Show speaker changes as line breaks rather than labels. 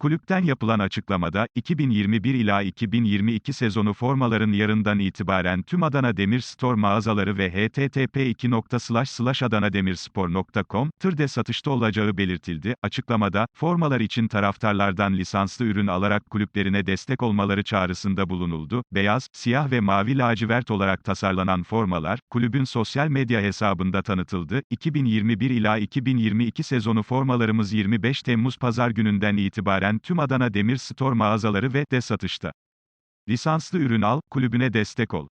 Kulüpten yapılan açıklamada, 2021 ila 2022 sezonu formaların yarından itibaren tüm Adana Demirspor mağazaları ve http://adanademirspor.com tırde satışta olacağı belirtildi. Açıklamada, formalar için taraftarlardan lisanslı ürün alarak kulüplerine destek olmaları çağrısında bulunuldu. Beyaz, siyah ve mavi lacivert olarak tasarlanan formalar, kulübün sosyal medya hesabında tanıtıldı. 2021 ila 2022 sezonu formalarımız 25 Temmuz pazar gününden itibaren tüm Adana Demirspor mağazaları ve de satışta. Lisanslı ürün al, kulübüne destek ol.